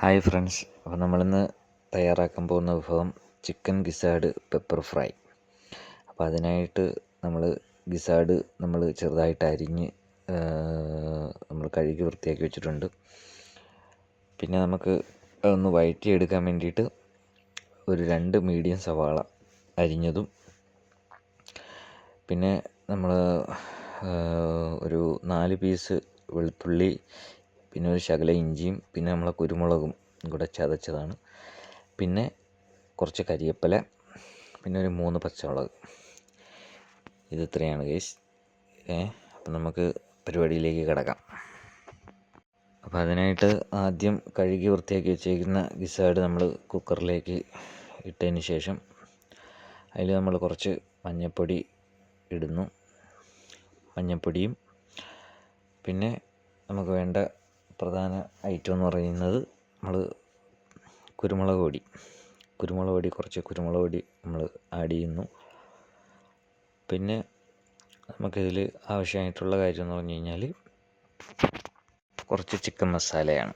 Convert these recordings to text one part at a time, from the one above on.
Hi friends അപ്പോൾ നമ്മളിന്ന് തയ്യാറാക്കാൻ പോകുന്ന വിഭവം ചിക്കൻ ഗിസാഡ് പെപ്പർ ഫ്രൈ. അപ്പോൾ അതിനായിട്ട് നമ്മൾ ഗിസാഡ് നമ്മൾ ചെറുതായിട്ട് അരിഞ്ഞ് നമ്മൾ കഴുകി വൃത്തിയാക്കി വെച്ചിട്ടുണ്ട്. പിന്നെ നമുക്ക് അതൊന്ന് വഴറ്റിയെടുക്കാൻ വേണ്ടിയിട്ട് ഒരു രണ്ട് മീഡിയം സവാള അരിഞ്ഞതും പിന്നെ നമ്മൾ ഒരു നാല് പീസ് വെളുത്തുള്ളി പിന്നെ ഒരു ശകല ഇഞ്ചിയും പിന്നെ നമ്മളെ കുരുമുളകും കൂടെ ചതച്ചതാണ്. പിന്നെ കുറച്ച് കരിയപ്പല പിന്നെ ഒരു മൂന്ന് പച്ചമുളക്. ഇത് ഇത്രയാണ് കേസ് ഏ അപ്പം നമുക്ക് പരിപാടിയിലേക്ക് കിടക്കാം. അപ്പോൾ അതിനായിട്ട് ആദ്യം കഴുകി വൃത്തിയാക്കി വെച്ചേക്കുന്ന ഗിസാഡ് നമ്മൾ കുക്കറിലേക്ക് ഇട്ടതിന് ശേഷം അതിൽ നമ്മൾ കുറച്ച് മഞ്ഞൾപ്പൊടി ഇടുന്നു. മഞ്ഞൾപ്പൊടിയും പിന്നെ നമുക്ക് വേണ്ട പ്രധാന ഐറ്റം എന്ന് പറയുന്നത് നമ്മൾ കുരുമുളക് പൊടി. കുരുമുളക് പൊടി കുറച്ച് കുരുമുളക് പൊടി നമ്മൾ ആഡ് ചെയ്യുന്നു. പിന്നെ നമുക്കിതിൽ ആവശ്യമായിട്ടുള്ള കാര്യം എന്ന് പറഞ്ഞു കഴിഞ്ഞാൽ കുറച്ച് ചിക്കൻ മസാലയാണ്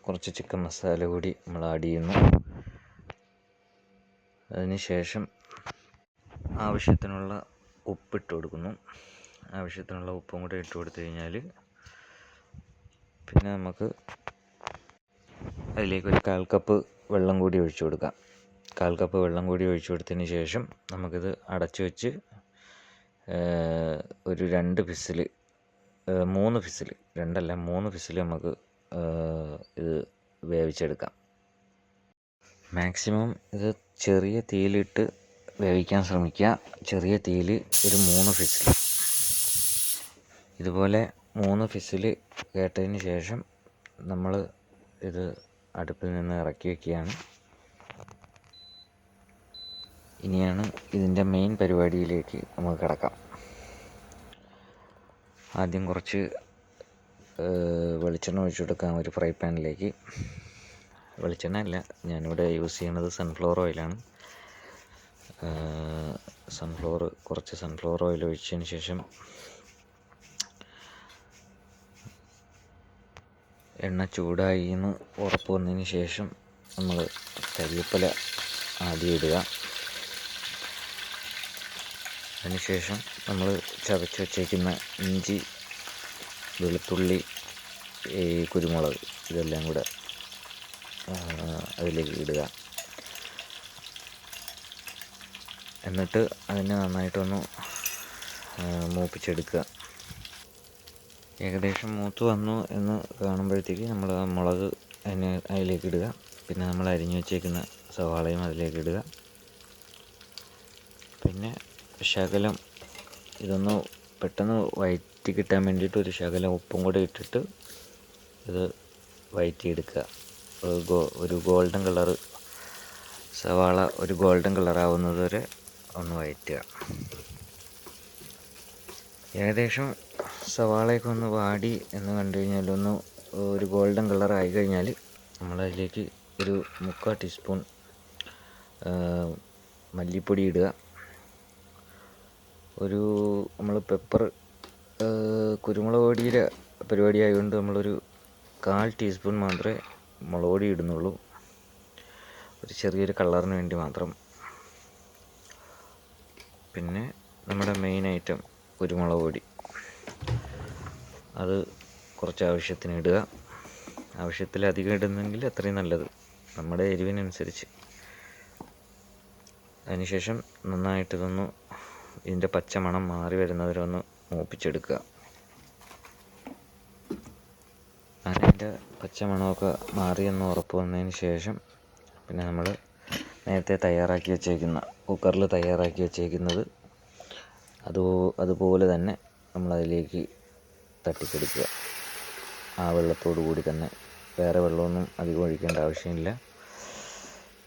കുറച്ച് ചിക്കൻ മസാല കൂടി നമ്മൾ ആഡ് ചെയ്യുന്നു. അതിനുശേഷം ആവശ്യത്തിനുള്ള ഉപ്പിട്ട് കൊടുക്കുന്നു. ആവശ്യത്തിനുള്ള ഉപ്പും കൂടി ഇട്ട് കൊടുത്തു കഴിഞ്ഞാൽ പിന്നെ നമുക്ക് അതിലേക്ക് ഒരു കാൽ കപ്പ് വെള്ളം കൂടി ഒഴിച്ചു കൊടുക്കാം. കാൽ കപ്പ് വെള്ളം കൂടി ഒഴിച്ചു കൊടുത്തതിന് ശേഷം നമുക്കിത് അടച്ചു വെച്ച് ഒരു രണ്ട് ഫിസിൽ മൂന്ന് ഫിസിൽ രണ്ടല്ല മൂന്ന് ഫിസിൽ നമുക്ക് ഇത് വേവിച്ചെടുക്കാം. മാക്സിമം ഇത് ചെറിയ തീയിലിട്ട് വേവിക്കാൻ ശ്രമിക്കുക. ചെറിയ തീയിൽ ഒരു മൂന്ന് ഫിസിൽ ഇതുപോലെ മൂന്ന് ഫിസിൽ കേട്ടതിന് ശേഷം നമ്മൾ ഇത് അടുപ്പിൽ നിന്ന് ഇറക്കി വയ്ക്കുകയാണ് ഇനിയാണ് ഇതിന്റെ മെയിൻ പരിപാടിയിലേക്ക് നമുക്ക് കിടക്കാം. ആദ്യം കുറച്ച് വെളിച്ചെണ്ണ ഒഴിച്ചു കൊടുക്കാം ഒരു ഫ്രൈ പാനിലേക്ക് വെളിച്ചെണ്ണ അല്ല ഞാനിവിടെ യൂസ് ചെയ്യണത് സൺഫ്ലവർ ഓയിലാണ് സൺഫ്ലവർ കുറച്ച് സൺഫ്ലവർ ഓയിൽ ഒഴിച്ചതിന് ശേഷം എണ്ണ ചൂടായി എന്ന് ഉറപ്പ് വന്നതിന് ശേഷം നമ്മൾ കരിവേപ്പില ആദ്യം ഇടുക. അതിനുശേഷം നമ്മൾ ചതച്ച് വച്ചേക്കുന്ന ഇഞ്ചി വെളുത്തുള്ളി ഈ കുരുമുളക് ഇതെല്ലാം കൂടെ അതിലേക്ക് ഇടുക. എന്നിട്ട് അതിനെ നന്നായിട്ടൊന്ന് മൂപ്പിച്ചെടുക്കുക. ഏകദേശം മൂത്ത് വന്നു എന്ന് കാണുമ്പോഴത്തേക്ക് നമ്മൾ ആ മുളക് അതിന് അതിലേക്ക് ഇടുക. പിന്നെ നമ്മൾ അരിഞ്ഞു വെച്ചേക്കുന്ന സവാളയും അതിലേക്ക് ഇടുക. പിന്നെ ശകലം ഇതൊന്ന് പെട്ടെന്ന് വയറ്റി കിട്ടാൻ വേണ്ടിയിട്ട് ഒരു ശകലം ഉപ്പും കൂടെ ഇട്ടിട്ട് ഇത് വയറ്റിയെടുക്കുക. ഒരു ഗോൾഡൻ കളർ സവാള ഒരു ഗോൾഡൻ കളറാവുന്നത് വരെ ഒന്ന് വയറ്റുക. ഏകദേശം സവാളയൊക്കെ ഒന്ന് വാടി എന്ന് കണ്ടു കഴിഞ്ഞാൽ ഒന്ന് ഒരു ഗോൾഡൻ കളർ ആയി കഴിഞ്ഞാൽ നമ്മളതിലേക്ക് ഒരു മുക്കാൽ ടീസ്പൂൺ മല്ലിപ്പൊടി ഇടുക. ഒരു നമ്മൾ പെപ്പർ കുരുമുളക് പൊടിയുടെ പരിപാടി ആയതുകൊണ്ട് നമ്മളൊരു കാൽ ടീസ്പൂൺ മാത്രമേ മുളക് പൊടി ഇടുന്നുള്ളൂ. ഒരു ചെറിയൊരു കളറിന് വേണ്ടി മാത്രം. പിന്നെ നമ്മുടെ മെയിൻ ഐറ്റം കുരുമുളക് പൊടി. അത് കുറച്ച് ആവശ്യത്തിന് ഇടുക. ആവശ്യത്തിലധികം ഇടുന്നെങ്കിൽ അത്രയും നല്ലത്. നമ്മുടെ എരിവിനനുസരിച്ച്. അതിനുശേഷം നന്നായിട്ടിതൊന്ന് ഇതിന്റെ പച്ചമണം മാറി വരുന്നവരെ ഒന്ന് മൂപ്പിച്ചെടുക്കുക. അതിന്റെ പച്ചമണമൊക്കെ മാറിയെന്ന് ഉറപ്പ് വന്നതിന് ശേഷം പിന്നെ നമ്മൾ നേരത്തെ തയ്യാറാക്കി വെച്ചേക്കുന്ന കുക്കറിൽ തയ്യാറാക്കി വെച്ചേക്കുന്നത്. അത് അതുപോലെ തന്നെ നമ്മളതിലേക്ക് തട്ടിക്കെടുക്കുക. ആ വെള്ളത്തോടു കൂടി തന്നെ വേറെ വെള്ളമൊന്നും അധികം ഒഴിക്കേണ്ട ആവശ്യമില്ല.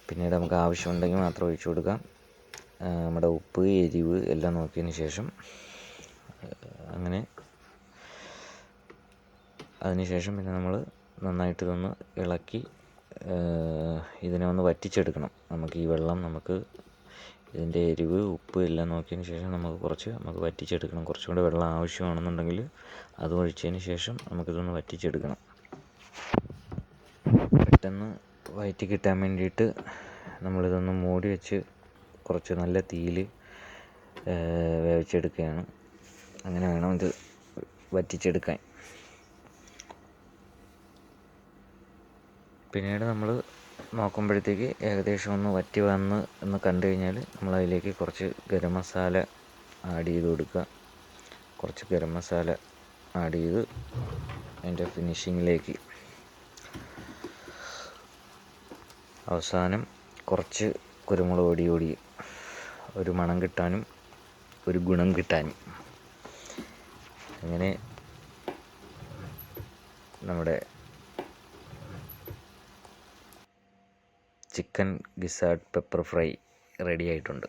പിന്നീട് നമുക്ക് ആവശ്യമുണ്ടെങ്കിൽ മാത്രം ഒഴിച്ചു കൊടുക്കാം. നമ്മുടെ ഉപ്പ് എരിവ് എല്ലാം നോക്കിയതിന് ശേഷം അങ്ങനെ അതിനുശേഷം പിന്നെ നമ്മൾ നന്നായിട്ട് ഇതൊന്ന് ഇളക്കി ഇതിനെ ഒന്ന് വറ്റിച്ചെടുക്കണം. നമുക്ക് ഈ വെള്ളം നമുക്ക് ഇതിന്റെ എരിവ് ഉപ്പ് എല്ലാം നോക്കിയതിന് ശേഷം നമുക്ക് കുറച്ച് നമുക്ക് വറ്റിച്ചെടുക്കണം. കുറച്ചും കൂടെ വെള്ളം ആവശ്യമാണെന്നുണ്ടെങ്കിൽ അത് ഒഴിച്ചതിന് ശേഷം നമുക്കിതൊന്ന് വറ്റിച്ചെടുക്കണം. പെട്ടെന്ന് വയറ്റി കിട്ടാൻ വേണ്ടിയിട്ട് നമ്മളിതൊന്ന് മൂടി വെച്ച് കുറച്ച് നല്ല തീയിൽ വേവിച്ചെടുക്കുകയാണ്. അങ്ങനെ വേണം ഇത് വറ്റിച്ചെടുക്കാൻ. പിന്നീട് നമ്മൾ നോക്കുമ്പോഴത്തേക്ക് ഏകദേശം ഒന്ന് വറ്റി വന്ന് എന്ന് കണ്ടു കഴിഞ്ഞാൽ നമ്മൾ അതിലേക്ക് കുറച്ച് ഗരം മസാല ആഡ് ചെയ്ത് കൊടുക്കുക. കുറച്ച് ഗരം മസാല ആഡ് ചെയ്ത് അതിന്റെ ഫിനിഷിങ്ങിലേക്ക് അവസാനം കുറച്ച് കുരുമുളക് പൊടി കൂടി ഒരു മണം കിട്ടാനും ഒരു ഗുണം കിട്ടാനും. അങ്ങനെ നമ്മുടെ ചിക്കൻ ഗിസാഡ് പെപ്പർ ഫ്രൈ റെഡി ആയിട്ടുണ്ട്.